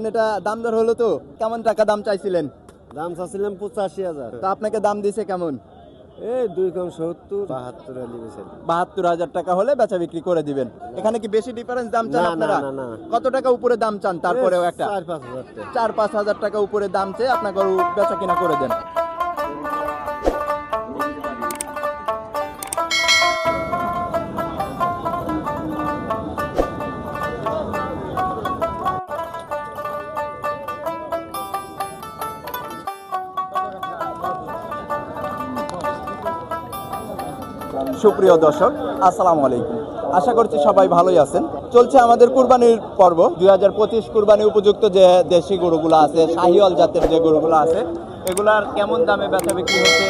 এটা দাম দর হলো তো কেমন টাকা দাম চাইছিলেন? দাম চাইছিলাম পঁচাশি হাজার। তো আপনাকে দাম দিছে কেমন? এই দুই কম সত্তর বাহাত্তর বাহাত্তর হাজার টাকা হলে বেচা বিক্রি করে দিবেন। এখানে কি বেশি ডিফারেন্স দাম চান আপনারা। কত টাকা উপরে দাম চান? তারপরেও একটা। চার পাঁচ হাজার টাকা। চার পাঁচ হাজার টাকা উপরে দাম চেয়ে আপনার গরু বেচা কিনা করে দেন। সুপ্রিয় দর্শক, আসসালামু আলাইকুম। আশা করছি সবাই ভালোই আছেন। চলছে আমাদের কুরবানির পর্ব। দুই হাজার পঁচিশ কুরবানি উপযুক্ত যে দেশি গরুগুলো আছে, শাহিওয়াল জাতের যে গরুগুলো আছে, এগুলার কেমন দামে বেচা বিক্রি হচ্ছে,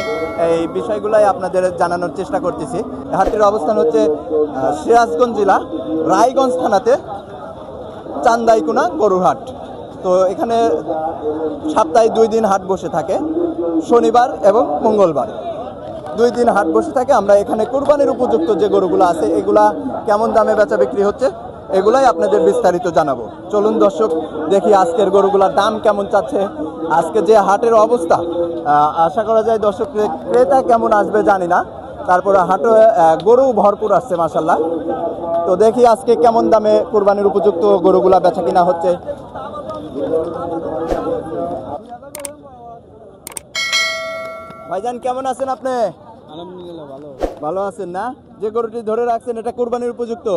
এই বিষয়গুলাই আপনাদের জানানোর চেষ্টা করতেছি। হাটের অবস্থান হচ্ছে সিরাজগঞ্জ জেলা, রায়গঞ্জ থানাতে, চান্দাইকুনা গরুর হাট তো এখানে সপ্তাহে দুই দিন হাট বসে থাকে, শনিবার এবং মঙ্গলবার। দুই দিন হাট বসে থাকে, আমরা এখানে কোরবানির উপযুক্ত যে গরুগুলো আছে, এগুলা কেমন দামে বেচা বিক্রি হচ্ছে, এগুলাই আপনাদের বিস্তারিত জানাব। চলুন দর্শক, দেখি আজকের গরুগুলার দাম কেমন চাচ্ছে। আজকে যে হাটের অবস্থা আশা করা যায় দর্শক ক্রে- ক্রেতা কেমন আসবে জানি না। তারপরে হাটে গরু ভরপুর আসছে মাসাল্লাহ তো দেখি আজকে কেমন দামে কোরবানির উপযুক্ত গরুগুলা বেচা কিনা হচ্ছে। ভাইজান, কেমন আছেন আপনি? আলহামদুলিল্লাহ ভালো। ভালো আছেন না? যে গরুটি ধরে রাখছেন এটা কোরবানির উপযুক্ত?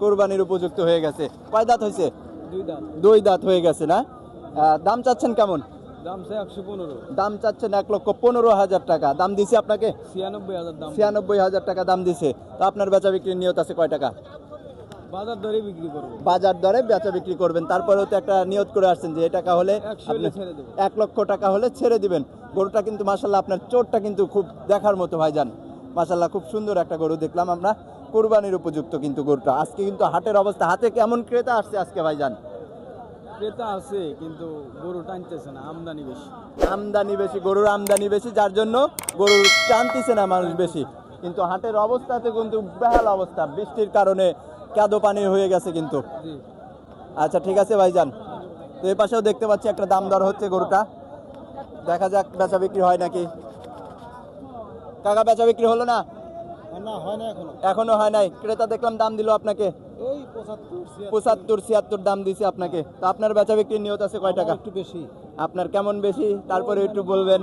কোরবানির উপযুক্ত হয়ে গেছে। কয় দাঁত হয়েছে? দুই দাঁত। হয়ে গেছে না? দাম চাচ্ছেন কেমন? দাম চাচ্ছেন এক লক্ষ পনেরো হাজার টাকা। দাম দিছে আপনাকে? ছিয়ানব্বই হাজার ছিয়ানব্বই হাজার টাকা দাম দিছে। তো আপনার বেচা বিক্রির নিয়ত আছে কয় টাকা? বাজার দরে বিক্রি করব বাজার দরে বেচা বিক্রি করবেন। তারপরেও তো একটা নিয়ত করে আসছেন যে এই টাকা হলে আপনি এক লক্ষ টাকা হলে ছেড়ে দিবেন। গরুটা কিন্তু মাসাল্লাহ আপনার চোরটা কিন্তু খুব দেখার মতো ভাইজান। মাসাল্লাহ খুব সুন্দর একটা গরু দেখলাম আমরা। কোরবানির উপযুক্ত কিন্তু গরুটা। আজকে কিন্তু হাটের অবস্থা। হাতে কেমন ক্রেতা আসছে আজকে ভাইজান? ক্রেতা আছে কিন্তু গরু টানতেছে না আমদানি বেশি। আমদানি বেশি গরুর আমদানি বেশি যার জন্য গরু টানতেছে না মানুষ বেশি। কিন্তু হাটের অবস্থাতে কিন্তু বেহাল অবস্থা। বৃষ্টির কারণে কাদো পানি হয়ে গেছে কিন্তু। আচ্ছা ঠিক আছে ভাইজান। তো এই পাশেও দেখতে পাচ্ছি একটা দাম দর হচ্ছে গরুটা। দেখা যাক বেচা বিক্রি হয় নাকি। কাকা বেচা বিক্রি হলো না? হয় এখনও। হয় নাই। ক্রেতা দেখলাম দাম দিল আপনাকে। পঁচাত্তর পঁচাত্তর ছিয়াত্তর দাম দিছে আপনাকে। তো আপনার বেচা বিক্রির নিয়ত আছে কয় টাকা? একটু বেশি। আপনার কেমন বেশি? তারপরে একটু বলবেন।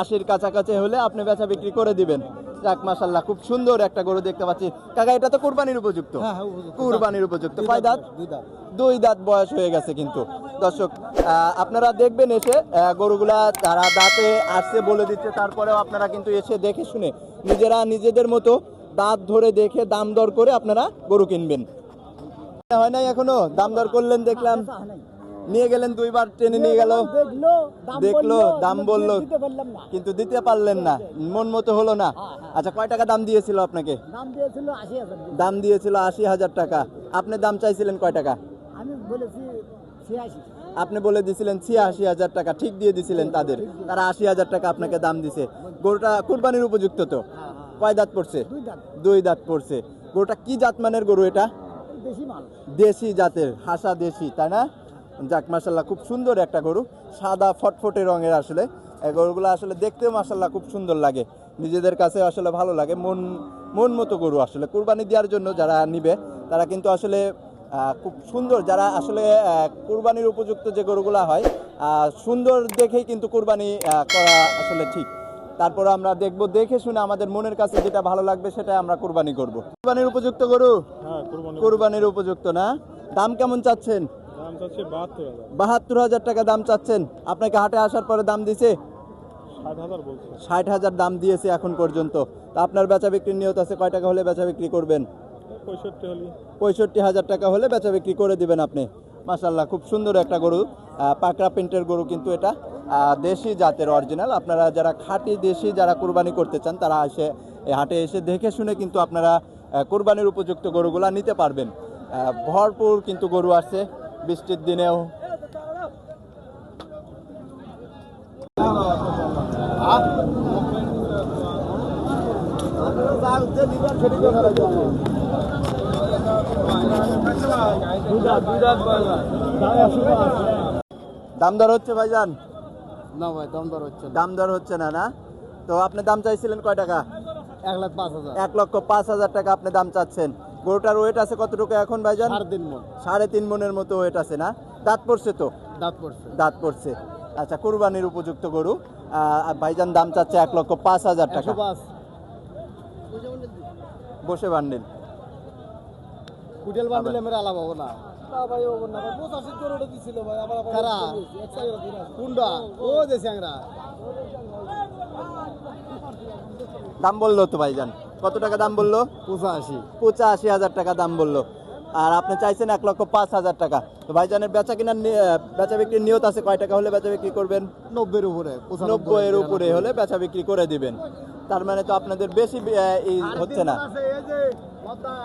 আশির কাছাকাছি হলে আপনি বেচা বিক্রি করে দিবেন। যাক মাসাল্লাহ খুব সুন্দর একটা গরু দেখতে পাচ্ছি। কাকা এটা তো কোরবানির উপযুক্ত? হ্যাঁ হ্যাঁ। কুরবানির উপযুক্ত। কয় দাঁত? দুই দাঁত। বয়স হয়ে গেছে কিন্তু। দর্শক আপনারা দেখবেন এসে গরুগুলা তারা দাঁতে আসছে বলে দিচ্ছে তারপরেও আপনারা কিন্তু এসে দেখে শুনে নিজেরা নিজেদের মতো দাঁত ধরে দেখে দাম দর করে আপনারা গরু কিনবেন। হয় নাই এখনও? দাম দর করলেন দেখলাম। নিয়ে গেলেন দুইবার ট্রেনে নিয়ে গেল। দেখল দাম বলল, কিন্তু দিতে পারলেন না মন মতো হলো না। হ্যাঁ, হ্যাঁ। আচ্ছা কয় টাকা দাম দিয়েছিল আপনাকে? দাম দিয়েছিল আশি হাজার। টাকা। আপনি দাম চাইছিলেন কয় টাকা? আমি বলেছি আপনি বলে দিছিলেন ছিয়াশি হাজার টাকা ঠিক দিয়ে দিছিলেন তাদের। তারা আশি হাজার টাকা আপনাকে দাম দিছে। গরুটা কুরবানির উপযুক্ত তো? হ্যাঁ কয় দাঁত পড়ছে? দুই দাঁত। পড়ছে। গরুটা কি জাত মানের গরু এটা? দেশি জাতের হাসা দেশি তাই না? যাক মাসাল্লাহ খুব সুন্দর একটা গরু। সাদা ফটফটে রঙের আসলে। এই গরুগুলো আসলে দেখতেও মাসাল্লাহ খুব সুন্দর লাগে। নিজেদের কাছে আসলে ভালো লাগে। মন মন মতো গরু আসলে। কুরবানি দেওয়ার জন্য যারা নিবে তারা কিন্তু আসলে খুব সুন্দর যারা আসলে কুরবানির উপযুক্ত যে গরুগুলা হয় সুন্দর দেখেই কিন্তু কুরবানি করা আসলে ঠিক। তারপর আমরা দেখব দেখে শুনে আমাদের মনের কাছে যেটা ভালো লাগবে সেটা আমরা কুরবানি করব। কুরবানির উপযুক্ত গরু? হ্যাঁ কোরবানি কোরবানির উপযুক্ত না? দাম কেমন চাচ্ছেন? বাহাত্তর হাজার। টাকা দাম চাচ্ছেন। আপনাকে হাটে আসার পরে দাম দিছে? ষাট হাজার দাম দিয়েছে এখন পর্যন্ত। তা আপনার বেচা বিক্রির নিয়ত আছে? কয় টাকা হলে বেচা বিক্রি করবেন? পঁয়ষট্টি হাজার টাকা হলে বেচা বিক্রি করে দিবেন আপনি। মাসাল্লাহ খুব সুন্দর একটা গরু। পাকড়া প্রিন্টের গরু কিন্তু এটা। দেশি জাতের অরিজিনাল। আপনারা যারা খাঁটি দেশি যারা কুরবানি করতে চান তারা এসে হাটে এসে দেখে শুনে কিন্তু আপনারা কুরবানির উপযুক্ত গরুগুলা নিতে পারবেন। ভরপুর কিন্তু গরু আছে বৃষ্টির দিনেও। দাম দর হচ্ছে ভাইজান? না ভাই দাম দর হচ্ছে দাম দর হচ্ছে না না? তো আপনি দাম চাইছিলেন কয় টাকা? এক লাখ পাঁচ হাজার। এক লক্ষ পাঁচ হাজার টাকা আপনি দাম চাচ্ছেন। গরুটার ওয়েট আছে কতটুকু এখন ভাইজান? সাড়ে তিন সাড়ে তিন মনের মতো ওয়েট আছে না? দাঁত পড়ছে তো? দাঁত পড়ছে। দাঁত পড়ছে। আচ্ছা কুরবানির উপযুক্ত গরু। ভাইজান দাম চাচ্ছে এক লক্ষ পাঁচ হাজার টাকা। পাঁচ। বসে বান্ডিল। কুটেল আলাপ হব না। দাম বলল তো ভাইজান। কত টাকা দাম বলল? পঁচাশি। পঁচাশি হাজার টাকা দাম বলল। আর আপনি চাইছেন এক লক্ষ পাঁচ হাজার টাকা। তো ভাইজানের বেচা কিনার বেচা বিক্রির নিয়ত আছে কয় টাকা হলে বেচা বিক্রি করবেন? নব্বের উপরে নব্বই এর উপরে হলে বেচা বিক্রি করে দিবেন। তার মানে তো আপনাদের বেশি হচ্ছে না।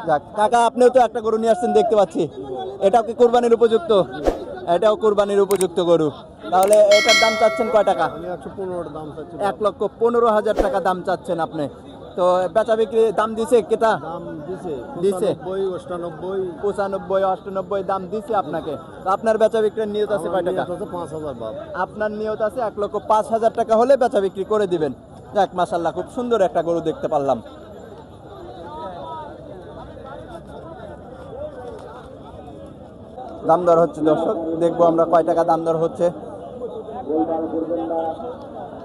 যাক কাকা আপনিও তো একটা গরু নিয়ে আসছেন দেখতে পাচ্ছি। এটাও কি কোরবানির উপযুক্ত? এটাও কোরবানির উপযুক্ত গরু। তাহলে এটার দাম চাচ্ছেন কয় টাকা? এক লক্ষ পনেরো হাজার টাকা দাম চাচ্ছেন আপনি। তো বেচা বিক্রি দাম দিছে কেটা? দাম দিছে। পঁচানব্বই অষ্টানব্বই। দাম দিছে আপনাকে। তো আপনার বেচা বিক্রির নিয়ত আছে কয় টাকা? আপনার নিয়ত আছে এক লক্ষ পাঁচ হাজার টাকা হলে বেচা বিক্রি করে দিবেন। যাক মাসাল্লাহ খুব সুন্দর একটা গরু দেখতে পারলাম। দাম দর হচ্ছে দর্শক দেখব আমরা কয় টাকা দাম দর হচ্ছে।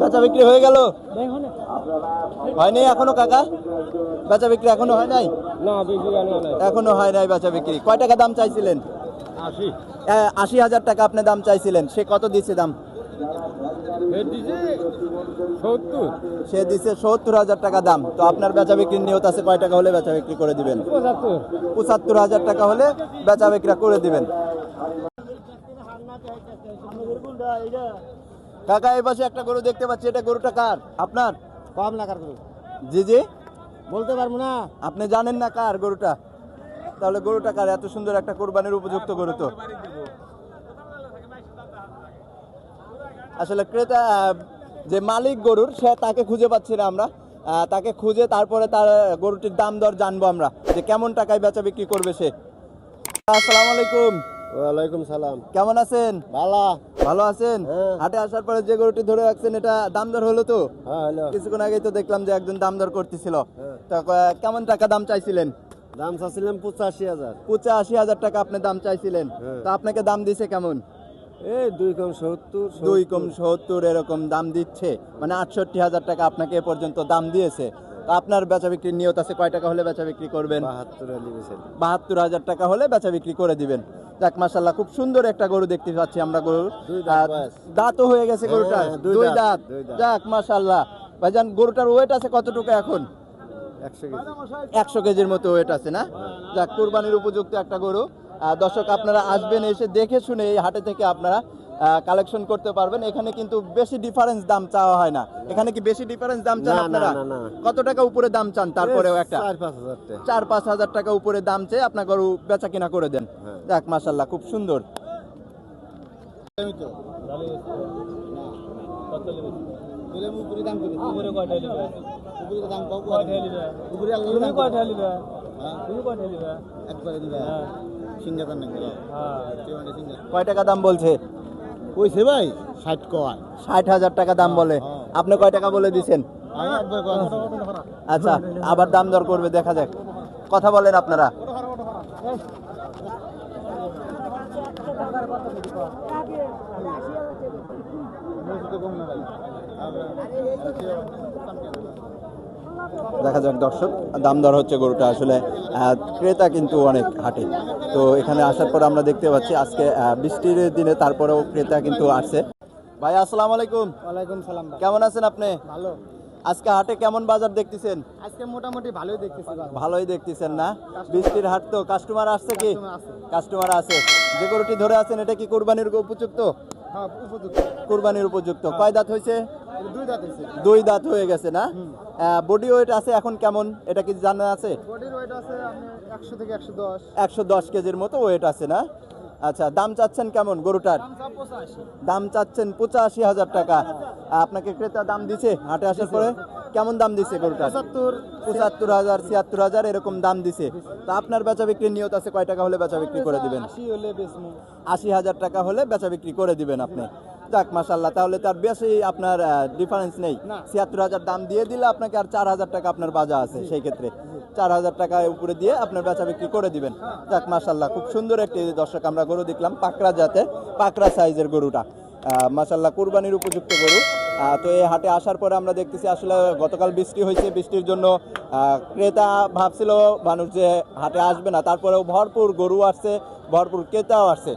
বেচা বিক্রি হয়ে গেল? হয়নি এখনও কাকা? বেচা বিক্রি এখনও হয় নাই? না না এখনও হয় নাই বেচা বিক্রি। কয় টাকা দাম চাইছিলেন? আশি। আশি হাজার টাকা আপনি দাম চাইছিলেন। সে কত দিচ্ছে দাম? এর দিছে সত্তর। সে হাজার টাকা দাম। তো আপনার বেচা বিক্রির নিয়ত আছে কয় টাকা হলে বেচা বিক্রি করে দিবেন? পঁচাত্তর। হাজার টাকা হলে বেচা বিক্রি করে দিবেন। কাকা এই পাশে একটা গরু দেখতে পাচ্ছি। এটা গরুটা কার? আপনার? কম লাগার করে জি জি। বলতে পারব না। আপনি জানেন না কার গরুটা? তাহলে গরুটা কার? এত সুন্দর একটা কোরবানির উপযুক্ত গরু তো। আসলে ক্রেতা যে মালিক গরুর সে তাকে খুঁজে পাচ্ছি না আমরা। তাকে খুঁজে তারপরে তার গরুটির দাম দর জানব আমরা যে কেমন টাকায় বেচা বিক্রি করবে সে। আসসালামু আলাইকুম। ওয়ালাইকুম সালাম। কেমন আছেন? ভালা। ভালো আছেন? হ্যাঁ। হাটে আসার পরে যে গরুটি ধরে রাখছেন এটা দাম দর হলো তো? হ্যাঁ কিছুক্ষণ আগেই তো দেখলাম যে একজন দাম দর করতেছিল। হ্যাঁ। তা কেমন টাকা দাম চাইছিলেন? দাম চাচ্ছিলাম পঁচাশি হাজার। পঁচাশি হাজার টাকা আপনি দাম চাইছিলেন। তা আপনাকে দাম দিছে কেমন? এই দুই কম সত্তর দুই কম সত্তর এরকম দাম দিচ্ছে। মানে আটষট্টি হাজার টাকা আপনাকে এ পর্যন্ত দাম দিয়েছে। তা আপনার বেচা বিক্রির নিয়ত আছে কয় টাকা হলে বেচা বিক্রি করবেন? বাহাত্তর হাজার টাকা হলে বেচা বিক্রি করে দিবেন। যাক মাসাল্লাহ খুব সুন্দর একটা গরু দেখতে পাচ্ছি আমরা গরু দাঁত দাঁতও হয়ে গেছে গরুটা। হ্যাঁ, দুই দাঁত, যাক মাসাল্লাহ ভাইজান গরুটার ওয়েট আছে কতটুকু এখন? একশো কেজি। একশো কেজির মতো ওয়েট আছে না? যাক কুরবানির উপযুক্ত একটা গরু। দর্শক আপনারা আসবেন এসে দেখে শুনে এই হাটে থেকে আপনারা কালেকশন করতে পারবেন। এখানে কিন্তু বেশি ডিফারেন্স দাম চাওয়া হয় না। এখানে কি বেশি ডিফারেন্স দাম চান আপনারা। কত টাকা উপরে দাম চান তারপরেও একটা? চার পাঁচ হাজার টাকা। চার পাঁচ হাজার টাকা উপরে দাম চেয়ে আপনার গরু বেচা কিনা করে দেন। হ্যাঁ। যাক মাসাল্লাহ খুব সুন্দর। উপরে কম হ্যাঁ। সিঙ্গাতার। নাকি হ্যাঁ কয় টাকা দাম বলছে? কইছে ভাই? ষাট কয়। ষাট হাজার টাকা দাম বলে। আপনি কয় টাকা বলে দিছেন? আচ্ছা আবার দাম দর করবে দেখা যাক। কথা বলেন আপনারা। দেখা যাক দর্শক। দাম দর হচ্ছে গরুটা। আসলে ক্রেতা কিন্তু অনেক হাটে। তো এখানে আসার পর আমরা দেখতে পাচ্ছি আজকে বৃষ্টির দিনে তারপরেও ক্রেতা কিন্তু আসছে। ভাই আসসালামু আলাইকুম। ওয়ালাইকুম সালাম কেমন আছেন আপনি? ভালো। আজকে হাটে কেমন বাজার দেখতেছেন? আজকে মোটামুটি ভালোই দেখতেছি বাজার। ভালোই দেখতেছেন না? বৃষ্টির হাট তো কাস্টমার আসছে কি? কাস্টমার আছে। যে গরুটি ধরে আছেন এটা কি কুরবানির উপযুক্ত? হ্যাঁ উপযুক্ত। কুরবানির উপযুক্ত। কয় দাঁত হয়েছে? দুই দাঁত হয়েছে। দুই দাঁত হয়ে গেছে না? বডি ওয়েট আছে এখন কেমন? এটা কি জানা আছে? বডির ওয়েট আছে একশো দশ। কেজির মতো ওয়েট আছে না? আচ্ছা দাম চাচ্ছেন কেমন গরুটার? দাম চাচ্ছেন পঁচাশি। হাজার টাকা। আপনাকে ক্রেতা দাম দিছে? হাটে আসার পরে? কেমন দাম দিছে গরুটার? পঁচাত্তর। হাজার ছিয়াত্তর হাজার এরকম দাম দিছে। তা আপনার বেচা বিক্রির নিয়ত আছে কয় টাকা হলে বেচা বিক্রি করে দিবেন? আশি হাজার টাকা হলে বেচা বিক্রি করে দিবেন আপনি। যাক মাসাল্লাহ তাহলে তার বেশি আপনার ডিফারেন্স নেই। ছিয়াত্তর হাজার দাম দিয়ে দিলে আপনাকে আর চার হাজার টাকা আপনার বাজা আছে সেই ক্ষেত্রে চার হাজার টাকা উপরে দিয়ে আপনার বেচা বিক্রি করে দিবেন। যাক মাসাল্লাহ খুব সুন্দর একটি দর্শক আমরা গরু দেখলাম পাকড়া পাকড়া সাইজের গরুটা। মাসাল্লাহ কুরবানির উপযুক্ত গরু। তো এই হাটে আসার পরে আমরা দেখতেছি আসলে গতকাল বৃষ্টি হয়েছে বৃষ্টির জন্য ক্রেতা ভাবছিল মানুষ যে হাটে আসবে না তারপরেও ভরপুর গরু আসছে ভরপুর ক্রেতাও আসছে।